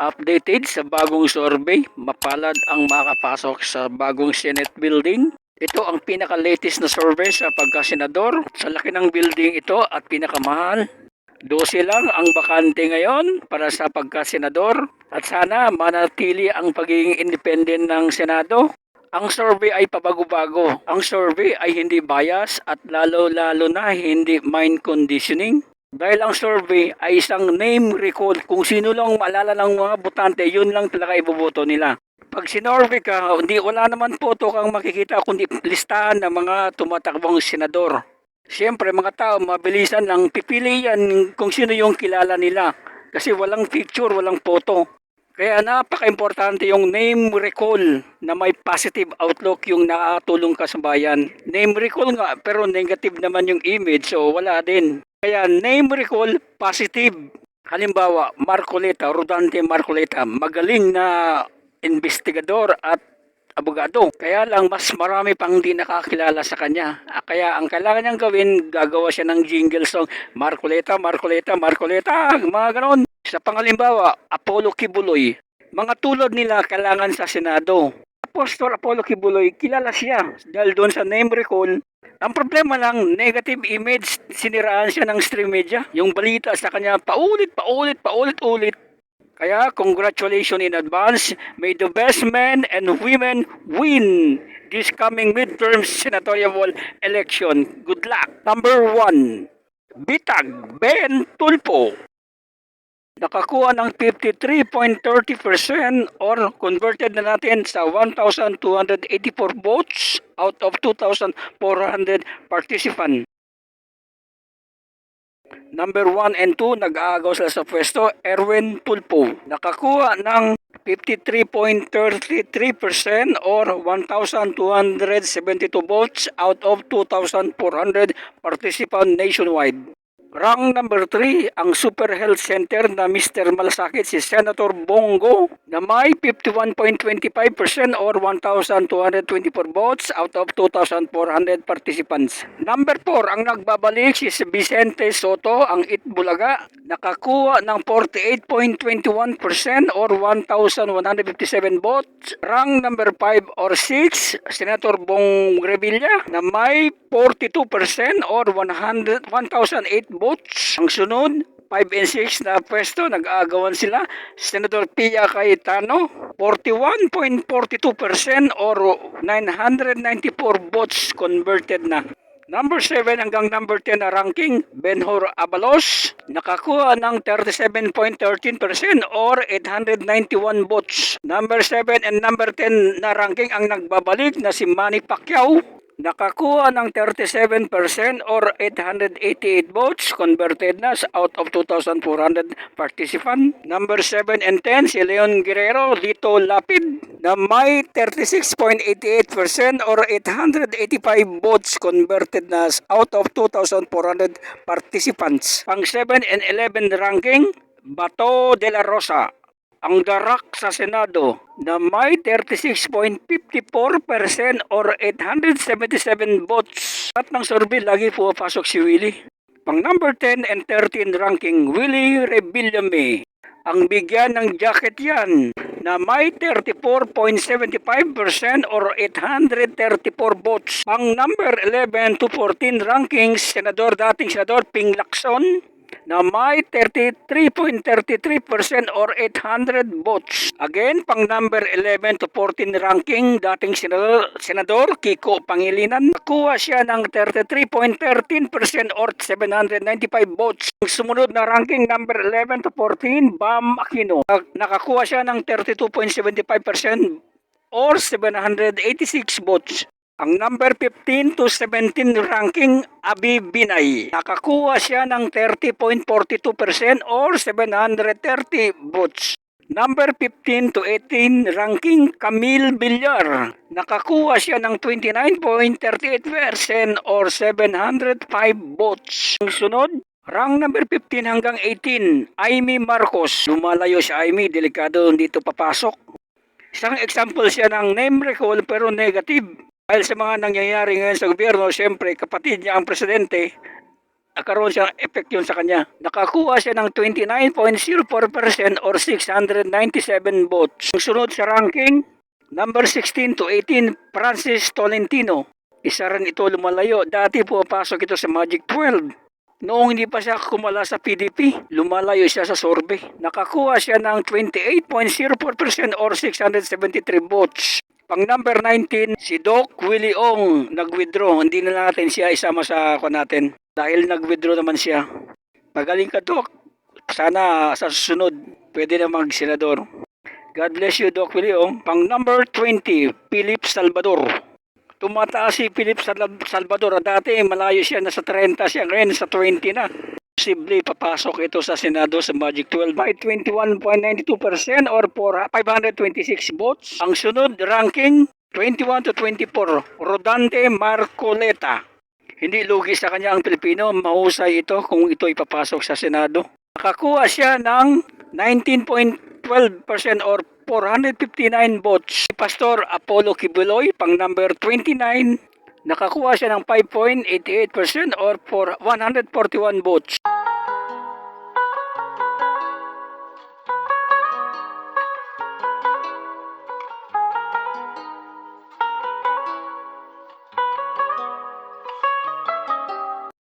updated sa bagong survey. Mapalad ang makapasok sa bagong Senate building. Ito ang pinaka-latest na survey sa pagkasenador. Sa laki ng building ito at pinakamahal. 12 lang ang bakante ngayon para sa pagkasenador. At sana manatili ang pagiging independent ng Senado. Ang survey ay pabago-bago. Ang survey ay hindi bias at lalo-lalo na hindi mind conditioning. Dahil ang survey ay isang name recall kung sino lang maalala ng mga botante, yun lang talaga iboboto nila. Pag sinorvey ka, hindi wala naman photo kang makikita kundi listahan ng mga tumatakbong senador. Siyempre mga tao mabilisan lang pipili yan kung sino yung kilala nila kasi walang picture, walang photo. Kaya napaka-importante yung name recall na may positive outlook yung nakatulong ka sa bayan. Name recall nga pero negative naman yung image so wala din. Kaya name recall positive. Halimbawa, Marcoleta, Rodante Marcoleta, magaling na investigador at abogado. Kaya lang mas marami pang di nakakilala sa kanya. Ah, Kaya ang kailangan niyang gawin, gagawa siya ng jingle song, Marcoleta, Marcoleta, Marcoleta, mga ganon. Sa pangalimbawa, Apollo Kibuloy. Mga tulad nila kailangan sa Senado. Apostol Apollo Kibuloy, kilala siya dahil doon sa name recall. Ang problema lang, negative image, siniraan siya ng stream media. Yung balita sa kanya, paulit, paulit, paulit, ulit. Kaya congratulations in advance. May the best men and women win this coming midterm senatorial election. Good luck. Number one, Bitag Ben Tulpo. Nakakuha ng 53.30% or converted na natin sa 1,284 votes out of 2,400 participants. Number 1 and 2, nag-aagaw sila sa pwesto, Erwin Tulpo. Nakakuha ng 53.33% or 1,272 votes out of 2,400 participants nationwide. Rank number 3, ang Super Health Center na Mr. Malasakit si Senator Bongo na may 51.25% or 1,224 votes out of 2,400 participants. Number 4, ang nagbabalik si Vicente Soto, ang Itbulaga, nakakuha ng 48.21% or 1,157 votes. Rank number 5 or 6, Senator Bong Revilla na may 42% or 100 1,008 votes. Ang sunod, 5 and 6 na pwesto, nag-aagawan sila. Senator Pia Cayetano, 41.42% or 994 votes converted na. Number 7 hanggang number 10 na ranking, Benhur Abalos, nakakuha ng 37.13% or 891 votes. Number 7 and number 10 na ranking ang nagbabalik na si Manny Pacquiao, nakakuha ng 37% or 888 votes converted na out of 2,400 participant. Number 7 and 10 si Leon Guerrero, Lito Lapid na may 36.88% or 885 votes converted na out of 2,400 participants. Pang 7 and 11 ranking, Bato de la Rosa ang darak sa Senado na may 36.54% or 877 votes. At ng survey, lagi pumapasok si Willie. Pang number 10 and 13 ranking, Willie Rebillame. Ang bigyan ng jacket yan na may 34.75% or 834 votes. Ang number 11 to 14 rankings, Senador, dating Senador Ping Lacson, na may 33.33% or 800 votes. Again, pang number 11 to 14 ranking, dating senador, Kiko Pangilinan, nakuha siya ng 33.13% or 795 votes. Sumunod na ranking number 11 to 14, Bam Aquino, nakakuha siya ng 32.75% or 786 votes. Ang number 15 to 17 ranking, Abi Binay. Nakakuha siya ng 30.42% or 730 votes. Number 15 to 18 ranking, Camille Villar. Nakakuha siya ng 29.38% or 705 votes. Ang sunod, Rank number 15 hanggang 18, Amy Marcos. Lumalayo si Amy, delikado dito papasok. Isang example siya ng name recall pero negative. Dahil sa mga nangyayari ngayon sa gobyerno, siyempre kapatid niya ang presidente, nagkaroon siya ng effect yun sa kanya. Nakakuha siya ng 29.04% or 697 votes. Ang sunod sa ranking, number 16 to 18, Francis Tolentino. Isa rin ito lumalayo. Dati po pasok ito sa Magic 12. Noong hindi pa siya kumala sa PDP, lumalayo siya sa survey. Nakakuha siya ng 28.04% or 673 votes. Pang number 19, si Doc Willie Ong nag-withdraw. Hindi na natin siya isama sa kwa natin dahil nag-withdraw naman siya. Magaling ka, Doc. Sana sa susunod, pwede na mag-senador. God bless you, Doc Willie Ong. Pang number 20, Philip Salvador. Tumataas si Philip Sal- Salvador. Dati malayo siya, nasa 30 siya. Ngayon, nasa 20 na. Posible papasok ito sa Senado sa Magic 12 by 21.92% or for 526 votes. Ang sunod ranking 21 to 24 Rodante Marcoleta. Hindi lugi sa kanya ang Pilipino, mahusay ito kung ito ipapasok sa Senado. Nakakuha siya ng 19.12% or 459 votes. Si Pastor Apollo Kibuloy, pang number 29, nakakuha siya ng 5.88% or for 141 votes.